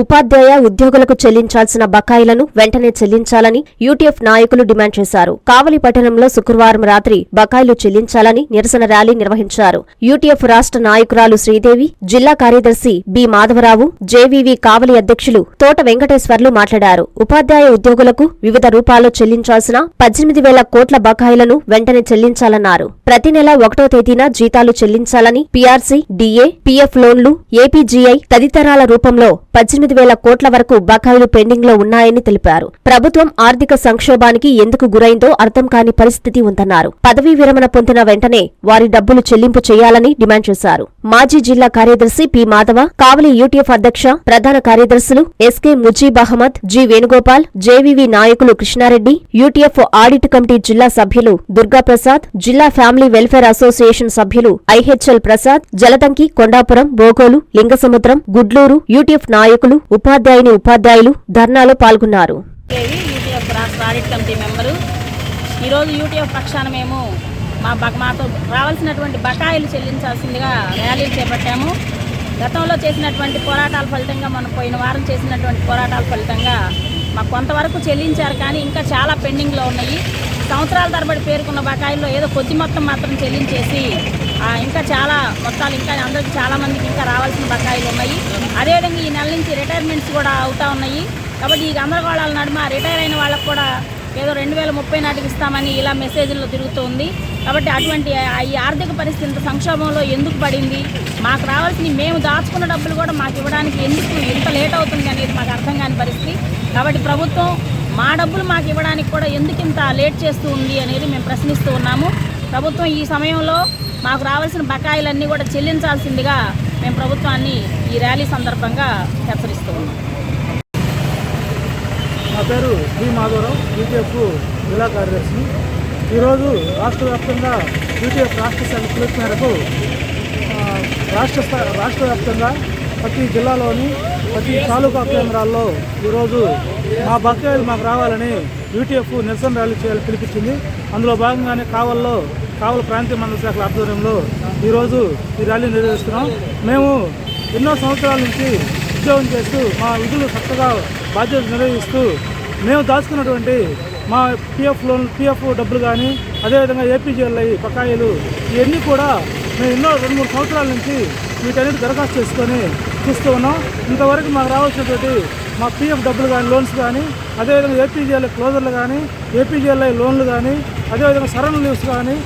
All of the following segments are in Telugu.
ఉపాధ్యాయ ఉద్యోగులకు చెల్లించాల్సిన బకాయిలను వెంటనే చెల్లించాలని యూటీఎఫ్ నాయకులు డిమాండ్ చేశారు. కావలి పట్టణంలో శుక్రవారం రాత్రి బకాయిలు చెల్లించాలని నిరసన ర్యాలీ నిర్వహించారు. యూటీఎఫ్ రాష్ట్ర నాయకురాలు శ్రీదేవి జిల్లా కార్యదర్శి బి. మాధవరావు జేవీవి కావలి అధ్యక్షులు తోట వెంకటేశ్వర్లు మాట్లాడారు. ఉపాధ్యాయ ఉద్యోగులకు వివిధ రూపాల్లో చెల్లించాల్సిన పద్దెనిమిది వేల కోట్ల బకాయిలను వెంటనే చెల్లించాలన్నారు. ప్రతి నెల ఒకటో తేదీన జీతాలు చెల్లించాలని పీఆర్సీ డీఏ పీఎఫ్ లోన్లు ఏపీజీఐ తదితరాల రూపంలో పద్దెనిమిది వేల కోట్ల వరకు బకాయిలు పెండింగ్లో ఉన్నాయని తెలిపారు. ప్రభుత్వం ఆర్థిక సంక్షోభానికి ఎందుకు గురైందో అర్థం కాని పరిస్థితి ఉందన్నారు. పదవీ విరమణ పొందిన వెంటనే వారి డబ్బులు చెల్లింపు చేయాలని డిమాండ్ చేశారు. మాజీ జిల్లా కార్యదర్శి పి మాధవ కావలి యూటీఎఫ్ అధ్యక్ష ప్రధాన కార్యదర్శులు SK Mujeeb Ahmed G Venugopal JVV నాయకులు కృష్ణారెడ్డి యూటీఎఫ్ ఆడిట్ కమిటీ జిల్లా సభ్యులు దుర్గాప్రసాద్ జిల్లా ఫ్యామిలీ వెల్ఫేర్ అసోసియేషన్ సభ్యులు ఐహెచ్ఎల్ ప్రసాద్ జలదంకి కొండాపురం బోగోలు లింగసముద్రం గుడ్లూరు యూటీఎఫ్ నాయకులు ఉపాధ్యాయుని ఉపాధ్యాయులు ధర్నాలో పాల్గొన్నారు. ఈరోజు యూటీఎఫ్ పక్షాన మేము మా బ- మాతో రావాల్సినటువంటి బకాయిలు చెల్లించాల్సిందిగా ర్యాలీలు చేపట్టాము. గతంలో చేసినటువంటి పోరాటాల ఫలితంగా మనం పోయిన వారం చేసినటువంటి పోరాటాల ఫలితంగా మాకు కొంతవరకు చెల్లించారు కానీ ఇంకా చాలా పెండింగ్లో ఉన్నాయి. సంవత్సరాల తరబడి పేర్కొన్న బకాయిల్లో ఏదో కొద్ది మొత్తం మాత్రం చెల్లించేసి ఇంకా చాలా మొత్తాలు ఇంకా అందరికి చాలామందికి ఇంకా రావాల్సిన బకాయిలు ఉన్నాయి. అదేవిధంగా ఈ నెల నుంచి రిటైర్మెంట్స్ కూడా అవుతూ ఉన్నాయి. కాబట్టి ఈ గందరగోళాల నడుమ రిటైర్ అయిన వాళ్ళకు కూడా ఏదో రెండు వేల ముప్పై నాటికి ఇస్తామని ఇలా మెసేజ్లో తిరుగుతోంది. కాబట్టి అటువంటి ఈ ఆర్థిక పరిస్థితి ఇంత సంక్షోభంలో ఎందుకు పడింది? మాకు రావాల్సిన మేము దాచుకున్న డబ్బులు కూడా మాకు ఇవ్వడానికి ఎందుకు ఎంత లేట్ అవుతుంది అనేది మాకు అర్థం కాని పరిస్థితి. కాబట్టి ప్రభుత్వం మా డబ్బులు మాకు ఇవ్వడానికి కూడా ఎందుకు ఇంత లేట్ చేస్తూ ఉంది అనేది మేము ప్రశ్నిస్తూ ఉన్నాము. ప్రభుత్వం ఈ సమయంలో మాకు రావాల్సిన బకాయిలన్నీ కూడా చెల్లించాల్సిందిగా మేము ప్రభుత్వాన్ని ఈ ర్యాలీ సందర్భంగా హెచ్చరిస్తూ ఉన్నాం. పేరు బి మాధవరావు యూటీఎఫ్ జిల్లా కార్యదర్శి. ఈరోజు రాష్ట్ర వ్యాప్తంగా యూటీఎఫ్ రాష్ట్ర శాఖ పిలుపు మేరకు రాష్ట్ర రాష్ట్ర వ్యాప్తంగా ప్రతి జిల్లాలోని ప్రతి తాలూకా కేంద్రాల్లో ఈరోజు మా బకాయిలు మాకు రావాలని యూటీఎఫ్ నిరసన ర్యాలీ చేయాలని పిలిపించింది. అందులో భాగంగానే కావల్లో కావల ప్రాంతీయ మండల శాఖల ఆధ్వర్యంలో ఈరోజు ఈ ర్యాలీ నిర్వహిస్తున్నాం. మేము ఎన్నో సంవత్సరాల నుంచి ఉద్యోగం చేస్తూ మా విధులు చక్కగా బాధ్యతలు నిర్వహిస్తూ మేము దాచుకున్నటువంటి మా పిఎఫ్ లోన్ పిఎఫ్ డబ్బులు కానీ అదేవిధంగా ఏపీజీఎల్ఐ బకాయిలు ఇవన్నీ కూడా మేము ఎన్నో రెండు మూడు సంవత్సరాల నుంచి వీటన్నిటి దరఖాస్తు చేసుకొని చూస్తూ ఉన్నాం. ఇంతవరకు మాకు రావాల్సినటువంటి మా పిఎఫ్ డబ్బులు కానీ లోన్స్ కానీ అదేవిధంగా ఏపీజీఎల్ఐ క్లోజర్లు కానీ ఏపీజీఎల్ఐ లోన్లు కానీ అదేవిధంగా సరణ లీవ్స్ కానీ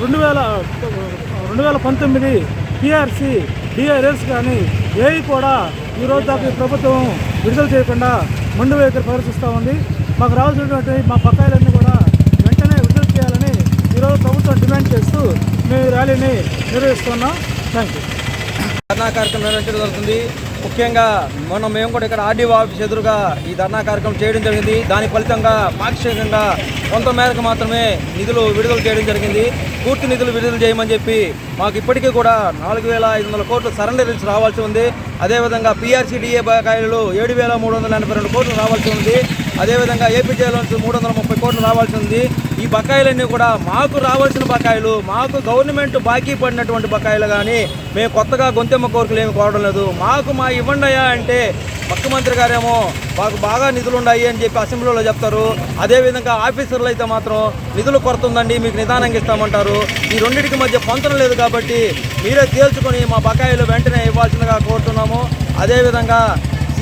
రెండు వేల రెండు వేల పంతొమ్మిది పిఆర్సి డిఆర్ఎస్ కానీ ఏవి కూడా ఈరోజు దాకా ప్రభుత్వం విడుదల చేయకుండా మొండి వైఖరి ప్రదర్శిస్తూ ఉంది. మాకు రావాల్సినటువంటి మా బకాయిలన్నీ కూడా వెంటనే విడుదల చేయాలని ఈరోజు ప్రభుత్వం డిమాండ్ చేస్తూ మేము ర్యాలీని నిర్వహిస్తున్నాం. థ్యాంక్ యూ ధర్నా కార్యక్రమం నిర్వహించడం జరుగుతుంది. ముఖ్యంగా మనం మేము కూడా ఇక్కడ ఆర్డీఓ ఆఫీస్ ఎదురుగా ఈ ధర్నా కార్యక్రమం చేయడం జరిగింది. దాని ఫలితంగా పాక్షికంగా కొంత మేరకు మాత్రమే నిధులు విడుదల చేయడం జరిగింది. పూర్తి నిధులు విడుదల చేయమని చెప్పి మాకు ఇప్పటికీ కూడా నాలుగు వేల ఐదు వందల కోట్లు సరెండర్ రావాల్సి ఉంది. అదేవిధంగా పీఆర్సీడీఏ బకాయిలు ఏడు వేల మూడు వందల ఎనభై రెండు కోట్లు రావాల్సి ఉంది. అదేవిధంగా ఏపీజే లోన్స్ మూడు వందల ముప్పై కోట్లు రావాల్సి ఉంది ఈ బకాయిలన్నీ కూడా మాకు రావాల్సిన బకాయిలు మాకు గవర్నమెంట్ బాకీ పడినటువంటి బకాయిలు కానీ మేము కొత్తగా గొంతెమ్మ కోరికలు ఏమి కోరడం లేదు. మాకు మా ఇవ్వండి అంటే ముఖ్యమంత్రి గారేమో మాకు బాగా నిధులు ఉన్నాయి అని చెప్పి అసెంబ్లీలో చెప్తారు. అదేవిధంగా ఆఫీసర్లు అయితే మాత్రం నిధులు కొరత ఉందండి మీకు నిదానంగా ఇస్తామంటారు. ఈ రెండింటికి మధ్య పొంతన లేదు కాబట్టి మీరే తేల్చుకొని మా బకాయిలు వెంటనే ఇవ్వాల్సిందిగా కోరుతున్నాము. అదేవిధంగా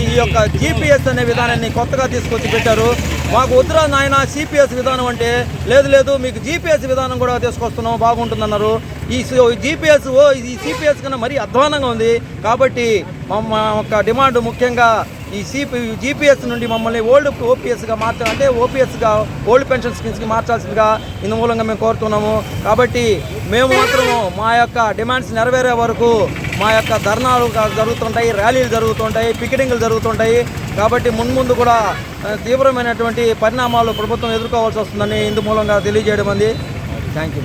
ఈ యొక్క జీపీఎస్ అనే విధానాన్ని కొత్తగా తీసుకొచ్చి పెట్టారు. మాకు వద్దురా నాయన సిపిఎస్ విధానం అంటే లేదు లేదు మీకు జీపీఎస్ విధానం కూడా తీసుకొస్తున్నాం బాగుంటుందన్నారు. ఈ జీపీఎస్ ఓ ఈ సిపిఎస్ కన్నా మరీ అధ్వానంగా ఉంది. కాబట్టి మా యొక్క డిమాండ్ ముఖ్యంగా ఈ సిపి జీపీఎస్ నుండి మమ్మల్ని ఓల్డ్ ఓపీఎస్గా మార్చ అంటే ఓపీఎస్గా ఓల్డ్ పెన్షన్ స్కీమ్స్కి మార్చాల్సిందిగా ఇందు మూలంగా మేము కోరుతున్నాము. కాబట్టి మేము మాత్రము మా యొక్క డిమాండ్స్ నెరవేరే వరకు మా యొక్క ధర్నాలు జరుగుతుంటాయి ర్యాలీలు జరుగుతుంటాయి పికెటింగ్లు జరుగుతుంటాయి. కాబట్టి మున్ముందు కూడా తీవ్రమైనటువంటి పరిణామాలు ప్రభుత్వం ఎదుర్కోవాల్సి వస్తుందని ఇందు మూలంగా తెలియజేయడం అంది. Thank you